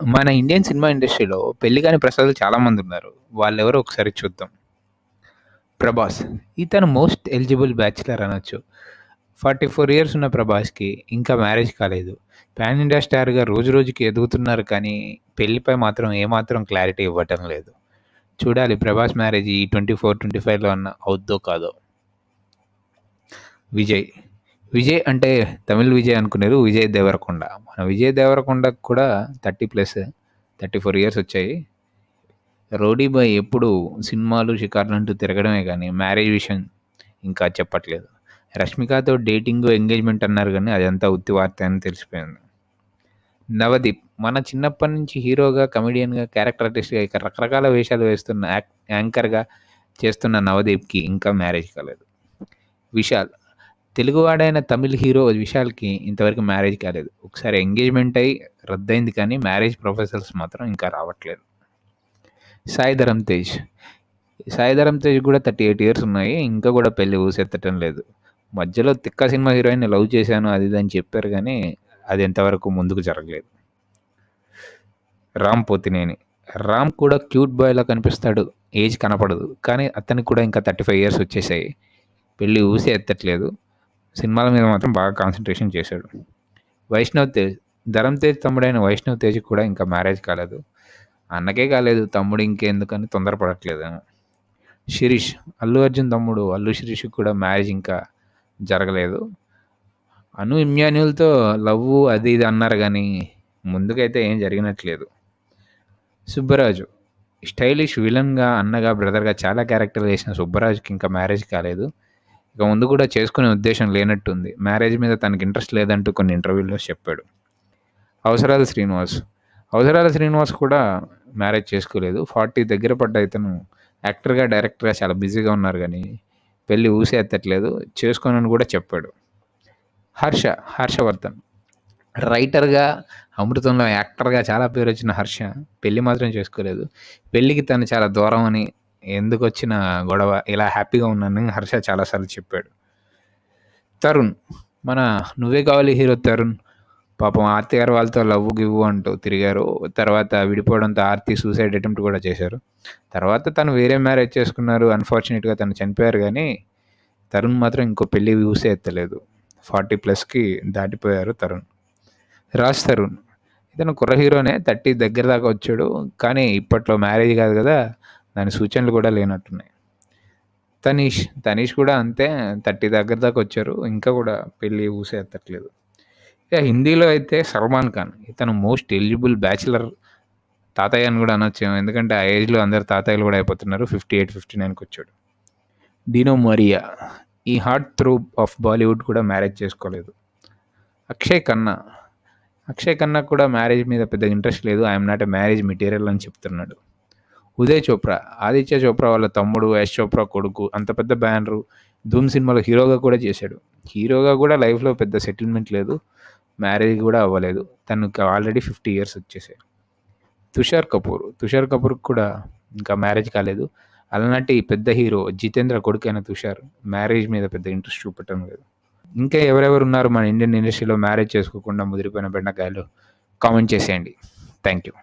మన Indian cinema ఇండస్ట్రీలో పెళ్ళి కాని ప్రసాదులు చాలామందున్నారు. వాళ్ళెవరో ఒకసారి చూద్దాం. 'ప్రభాస్' ఇతను మోస్ట్ ఎలిజిబుల్ బ్యాచిలర్ అనొచ్చు. 44 ఇయర్స్ ఉన్న 'ప్రభాస్‌కి' ఇంకా మ్యారేజ్ కాలేదు. పాన్ ఇండియా స్టార్‌గా రోజు రోజుకి ఎదుగుతున్నారు కానీ, పెళ్ళిపై మాత్రం ఏమాత్రం క్లారిటీ ఇవ్వటం లేదు. చూడాలి 'ప్రభాస్' మ్యారేజ్ ఈ ట్వంటీ ఫోర్ ట్వంటీ ఫైవ్లో అన్న అవుద్దో కాదో. విజయ్ విజయ్ అంటే తమిళ్ విజయ్ అనుకునేరు విజయ్ దేవరకొండ. మన విజయ్ దేవరకొండకు కూడా 30+, 34 ఇయర్స్ వచ్చాయి. రోడీ బాయ్ ఎప్పుడు సినిమాలు, షికార్లు అంటూ తిరగడమే కానీ మ్యారేజ్ విషయం ఇంకా చెప్పట్లేదు. రష్మికతో డేటింగ్, ఎంగేజ్‌మెంట్ అన్నారు కానీ అదంతా ఉత్తి వార్త అని తెలిసిపోయింది. నవదీప్ మన చిన్నప్పటి నుంచి హీరోగా, కమెడియన్‌గా, క్యారెక్టర్ ఆర్టిస్ట్‌గా ఇక రకరకాల వేషాలు వేస్తున్న యాంకర్‌గా చేస్తున్న నవదీప్‌కి ఇంకా మ్యారేజ్ కాలేదు. విశాల్ తెలుగువాడైన తమిళ్ హీరో విశాల్‌కి ఇంతవరకు మ్యారేజ్ కాలేదు. ఒకసారి ఎంగేజ్‌మెంట్ అయ్యి రద్దయింది కానీ, మ్యారేజ్ ప్రొఫెసర్స్ మాత్రం ఇంకా రావట్లేదు. సాయి ధరమ్ తేజ్ సాయి ధరమ్ తేజ్ కూడా 38 ఇయర్స్ ఉన్నాయి. ఇంకా కూడా పెళ్ళి ఊసెత్తటం లేదు. మధ్యలో 'తిక్క' సినిమా హీరోయిన్ లవ్ చేశాను అది అని చెప్పారు కానీ అది ఎంతవరకు ముందుకు జరగలేదు. రామ్ పోతినేని రామ్ కూడా క్యూట్ బాయ్‌లా కనిపిస్తాడు. ఏజ్ కనపడదు. కానీ అతనికి కూడా ఇంకా 35 ఇయర్స్ వచ్చేసాయి. పెళ్ళి ఊసే ఎత్తట్లేదు. సినిమాల మీద మాత్రం బాగా కాన్సన్ట్రేషన్ చేశాడు. వైష్ణవ్ తేజ్ ధరమ్ తేజ్ తమ్ముడైన వైష్ణవ్ తేజ్‌కి కూడా ఇంకా మ్యారేజ్ కాలేదు. అన్నకే కాలేదు తమ్ముడు ఇంకెందుకని తొందరపడట్లేదేమో. శిరీష్ అల్లు అర్జున్ తమ్ముడు అల్లు శిరీష్ కూడా మ్యారేజ్ ఇంకా జరగలేదు. అను ఇమ్యాన్యుల్తో లవ్వు అది ఇది అన్నారు కానీ ముందుకైతే ఏం జరిగినట్లేదు. సుబ్బరాజు స్టైలిష్ విలన్‌గా, అన్నగా, బ్రదర్‌గా చాలా క్యారెక్టర్లు చేసిన సుబ్బరాజుకి ఇంకా మ్యారేజ్ కాలేదు. ఇక ముందు కూడా చేసుకునే ఉద్దేశం లేనట్టుంది. మ్యారేజ్ మీద తనకి ఇంట్రెస్ట్ లేదంటూ కొన్ని ఇంటర్వ్యూల్లో చెప్పాడు. అవసరాల శ్రీనివాస్ అవసరాల శ్రీనివాస్ కూడా మ్యారేజ్ చేసుకోలేదు. 40 దగ్గర పడ్డ ఇతను యాక్టర్‌గా, డైరెక్టర్‌గా చాలా బిజీగా ఉన్నారు కానీ పెళ్ళి ఊసే ఎత్తట్లేదు. చేసుకోనని కూడా చెప్పాడు. హర్ష హర్షవర్ధన్ రైటర్‌గా, అమృతంలో యాక్టర్‌గా చాలా పేరు వచ్చిన హర్ష పెళ్ళి మాత్రం చేసుకోలేదు. పెళ్ళికి తను చాలా దూరం అని, ఎందుకు వచ్చిన గొడవ ఇలా హ్యాపీగా ఉన్నానని హర్ష చాలాసార్లు చెప్పాడు. తరుణ్ మన 'నువ్వే కావాలి' హీరో తరుణ్ పాపం ఆర్తి గారు వాళ్ళతో లవ్వు గివ్వు అంటూ తిరిగారు. తర్వాత విడిపోవడంతో ఆర్తి సూసైడ్ అటెంప్ట్ కూడా చేశారు. తర్వాత తను వేరే మ్యారేజ్ చేసుకున్నారు. అన్‌ఫార్చునేట్‌గా తను చనిపోయారు కానీ తరుణ్ మాత్రం ఇంకో పెళ్ళి వ్యూసే ఎత్తలేదు. 40+కి దాటిపోయారు తరుణ్. రాజ్ తరుణ్ ఇతను కుర్ర హీరోనే 30 దగ్గర దాకా వచ్చాడు. కానీ ఇప్పట్లో మ్యారేజ్ కాదు కదా! దాని సూచనలు కూడా లేనట్టున్నాయి. తనీష్ తనీష్ కూడా అంతే 30 దగ్గర దాకా వచ్చారు. ఇంకా కూడా పెళ్ళి ఊసే ఎత్తట్లేదు. ఇక హిందీలో అయితే సల్మాన్ ఖాన్ ఇతను మోస్ట్ ఎలిజిబుల్ బ్యాచిలర్ తాతయ్య అని కూడా అనొచ్చు ఎందుకంటే ఆ ఏజ్‌లో అందరు తాతయ్యలు కూడా అయిపోతున్నారు. 58, 59కి వచ్చాడు. డినో మరియా ఈ హార్ట్ త్రూ ఆఫ్ బాలీవుడ్ కూడా మ్యారేజ్ చేసుకోలేదు. అక్షయ్ ఖన్నా అక్షయ్ ఖన్నా కూడా మ్యారేజ్ మీద పెద్ద ఇంట్రెస్ట్ లేదు. I'm not a marriage material అని చెప్తున్నాడు. ఉదయ్ చోప్రా ఆదిత్య చోప్రా వాళ్ళ తమ్ముడు, యష్ చోప్రా కొడుకు అంత పెద్ద బ్యానరు 'ధూమ్' సినిమాలో హీరోగా కూడా చేశాడు. హీరోగా కూడా లైఫ్‌లో పెద్ద సెటిల్మెంట్ లేదు. మ్యారేజ్ కూడా అవ్వలేదు. తనకి ఆల్రెడీ 50 ఇయర్స్ వచ్చేసాయి. తుషార్ కపూర్ తుషార్ కపూర్ కూడా ఇంకా మ్యారేజ్ కాలేదు. అలాంటి పెద్ద హీరో జితేంద్ర కొడుకైన తుషార్ మ్యారేజ్ మీద పెద్ద ఇంట్రెస్ట్ చూపటం లేదు. ఇంకా ఎవరెవరు ఉన్నారు మన ఇండియన్ ఇండస్ట్రీలో మ్యారేజ్ చేసుకోకుండా ముదిరిపోయిన బెండకాయలు? కామెంట్ చేసేయండి. Thank you.